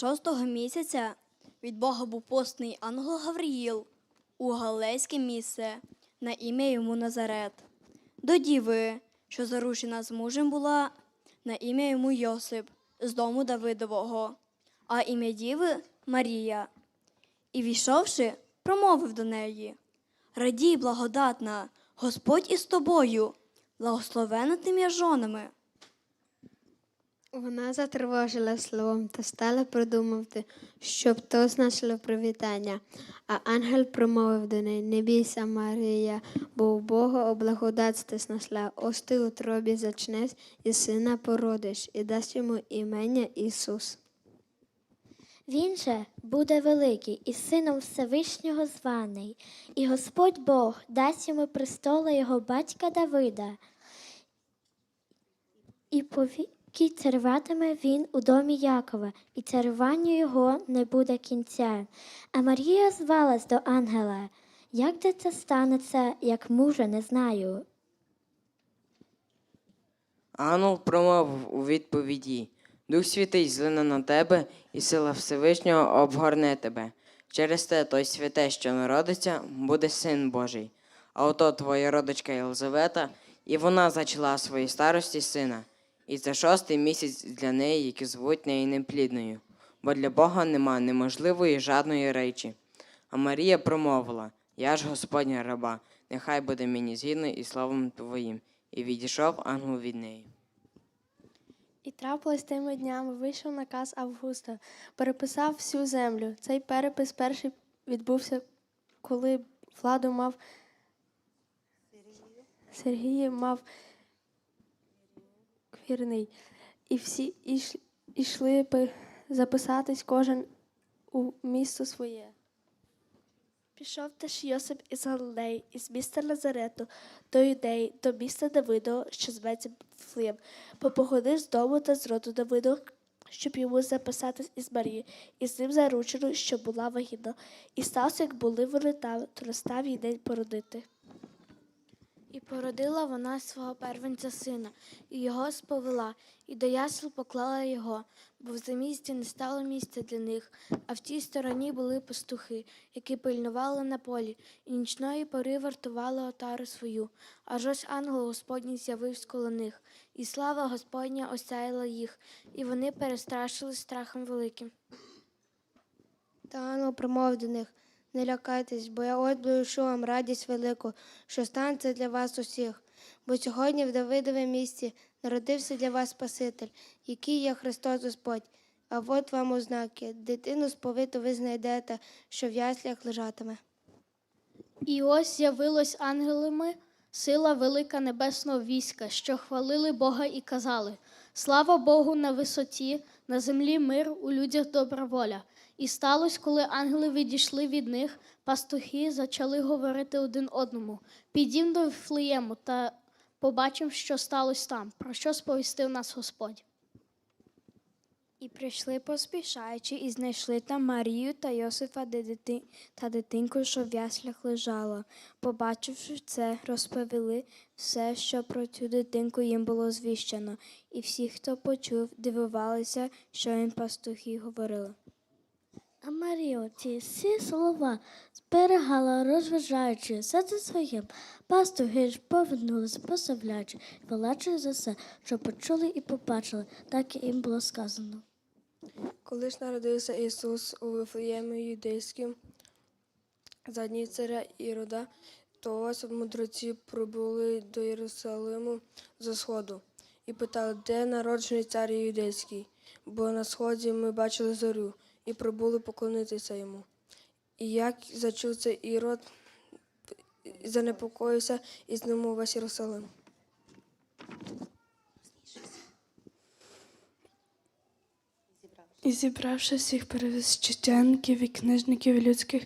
Шостого місяця від Бога був посланий ангел Гавриїл у галилейське місце на ім'я йому Назарет. До діви, що заручена з мужем була, на ім'я йому Йосип з дому Давидового, а ім'я діви Марія. І війшовши, промовив до неї: Радій, благодатна, Господь із тобою, благословена ти між жонами. Вона затривожила словом та стала продумувати, щоб то значило привітання. А ангел промовив до неї: Не бійся, Марія, бо у Бога облагодатство знайшла. Ось ти у тробі зачнеш і сина породиш, і дасть йому імення Ісус. Він же буде великий і сином Всевишнього званий, і Господь Бог дасть йому престола його батька Давида. І повіки царюватиме він у домі Якова, і царюванню його не буде кінця. А Марія звалась до ангела. Як де це станеться, як мужа не знаю? Ангел промовив у відповіді: Дух Святий злине на тебе, і сила Всевишнього обгорне тебе. Через те той святе, що народиться, буде син Божий. А ото твоя родичка Єлизавета, і вона зачала своїй старості сина. І це шостий місяць для неї, які звуть неї неплідною, бо для Бога нема неможливої жадної речі. А Марія промовила: Я ж Господня раба, нехай буде мені згідно і словом твоїм. І відійшов ангел від неї. І трапилось тими днями, вийшов наказ Августа, переписав всю землю. Цей перепис перший відбувся, коли владу мав Сергій мав квірний. І всі іш- ішли пи- записатись кожен у місто своє. Пішов теж Йосип із Галилеї, із міста Назарету, до юдеї, до міста Давидового, що зветься Флієм, попоходив з дому та з роду Давиду, щоб йому записатись із Марії, і з ним заручено, що була вагітна. І стався, як були вони там, то настав їй день породити. І породила вона свого первенця сина, і його сповела, і до ясел поклала його, бо в замісті не стало місця для них, а в тій стороні були пастухи, які пильнували на полі, і нічної пори вартували отару свою. Аж ось ангел Господній з'явився коло них, і слава Господня осяяла їх, і вони перестрашили страхом великим. Та ангел промовив до них, не лякайтесь, бо я от блишу вам радість велику, що станеться для вас усіх. Бо сьогодні в Давидове місті народився для вас Спаситель, який є Христос Господь. А от вам ознаки, дитину сповиту ви знайдете, що в яслях лежатиме. І ось з'явилось ангелами сила велика небесного війська, що хвалили Бога і казали: Слава Богу на висоті, на землі мир, у людях добра воля. І сталося, коли ангели відійшли від них, пастухи почали говорити один одному: Підім до Вифлеєму та побачимо, що сталося там, про що сповістив нас Господь. І прийшли поспішаючи, і знайшли там Марію та Йосифа та дитинку, що в яслях лежала. Побачивши це, розповіли все, що про цю дитинку їм було звіщено, і всі, хто почув, дивувалися, що їм пастухи говорили. А Марія ці всі слова зберігала, розважаючи все це своїм. Пастухи ж повернулися, прославляючи, велачи за все, що почули і побачили, так і їм було сказано. Коли ж народився Ісус у Вифлеємі юдейським, за дні царя Ірода, то ось мудреці прибули до Єрусалиму з сходу і питали, де народжений цар юдейський, бо на сході ми бачили зорю і прибули поклонитися йому. І як зачув це Ірод, занепокоївся і з ним увесь Єрусалим. І зібравши всіх первосвященників і книжників людських,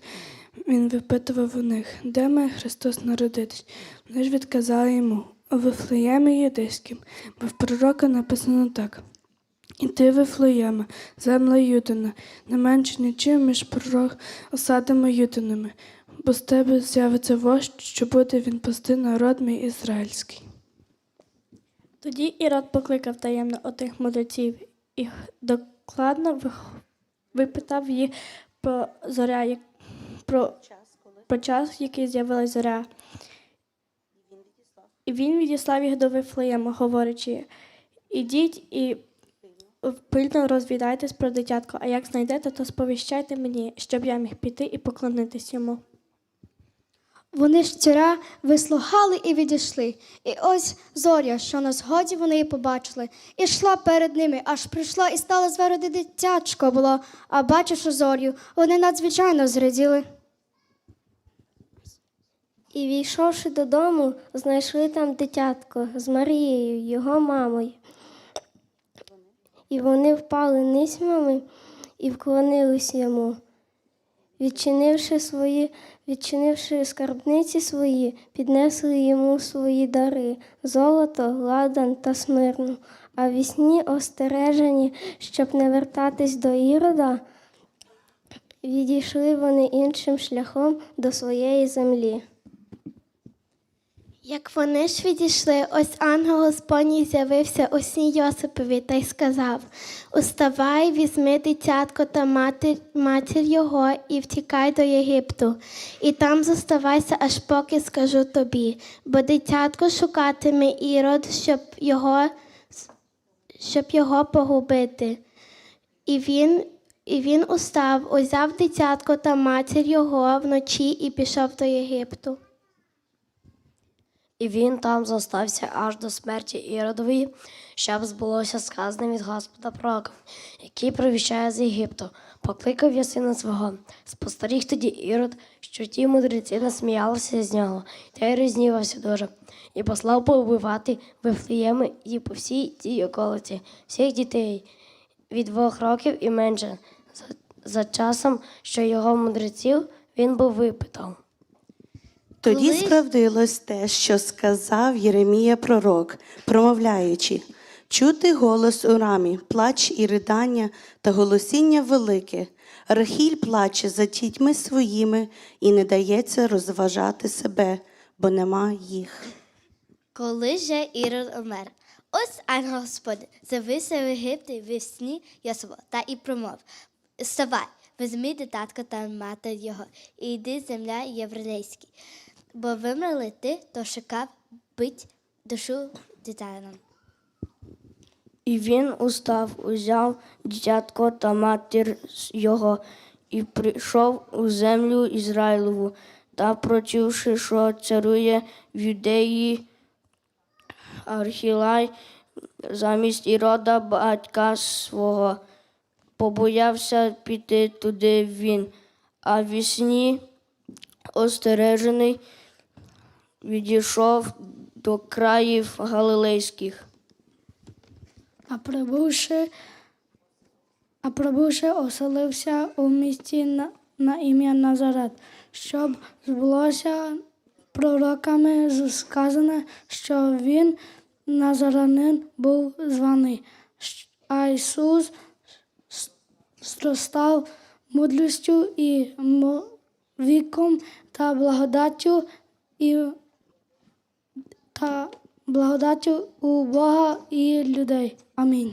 він випитував у них, де має Христос народитись. Вони ж відказали йому у Вифлеємі Юдейським, бо в пророка написано так. І ти, Вифлеєме, Юдина, не менше нічим між пророк осадами Юдинами, бо з тебе з'явиться вождь, що буде він пасти народ мій ізраїльський. Тоді Ірод покликав таємно отих мудреців і докладно випитав її про зоря, про, про час, який з'явилась зоря. І він відіслав їх до Вифлеєма, говорячи: ідіть і пильно розвідайтесь про дитятко, а як знайдете, то сповіщайте мені, щоб я міг піти і поклонитись йому. Вони ж вислухали і відійшли. І ось зоря, що на згоді вони її побачили, і йшла перед ними, аж прийшла і стала звероди дитячко було, а бачивши зорю, вони надзвичайно зраділи. І війшовши додому, знайшли там дитятко з Марією, його мамою. І вони впали низьмами і вклонились йому. Відчинивши свої, відчинивши скарбниці свої, піднесли йому свої дари золото, ладан та смирну. А вісні остережені, щоб не вертатись до Ірода, відійшли вони іншим шляхом до своєї землі. Як вони ж відійшли, ось ангел Господній з'явився усій Йосипові та й сказав: Уставай, візьми дитятко та матір, матір його і втікай до Єгипту, і там зоставайся, аж поки скажу тобі, бо дитятко шукатиме ірод, щоб його, щоб його погубити. І він, і він устав, узяв дитятко та матір його вночі і пішов до Єгипту. І він там зостався аж до смерті Іродової, щоб збулося сказане від Господа пророком, який провіщає з Єгипту, покликав я сина свого. Спостеріг тоді Ірод, що ті мудреці насміялися з нього, та й рознівався дуже, і послав поубивати Вифлеєми і по всій тій околиці всіх дітей від двох років і менше. За, за часом, що його мудреців він був випитав. Тоді справдилось те, що сказав Єремія пророк, промовляючи: чути голос у рамі, плач і ридання та голосіння велике. Рахіль плаче за дітьми своїми і не дається розважати себе, бо нема їх. Коли же Ірод умер, ось ангел Господь з'явився в Єгипті в сні Йосифа та і промов Вставай, візьми дитатка та матір його, і йди земля єврейська, бо вимерли ти, то шукав бить душу дитинам. І він устав, узяв дитятко та матір його, і прийшов у землю Ізраїлову, та прочувши, що царує в юдеї Архілай замість Ірода батька свого, побоявся піти туди він, а вісні остережений відійшов до країв галилейських. А прибувши, а прибувши, оселився у місті на, на ім'я Назарет, щоб збулося пророками сказане, що він Назаранин був званий. А Ісус зростав мудрістю і віком та благодаттю і та благодаттю у Бога і людей. Амінь.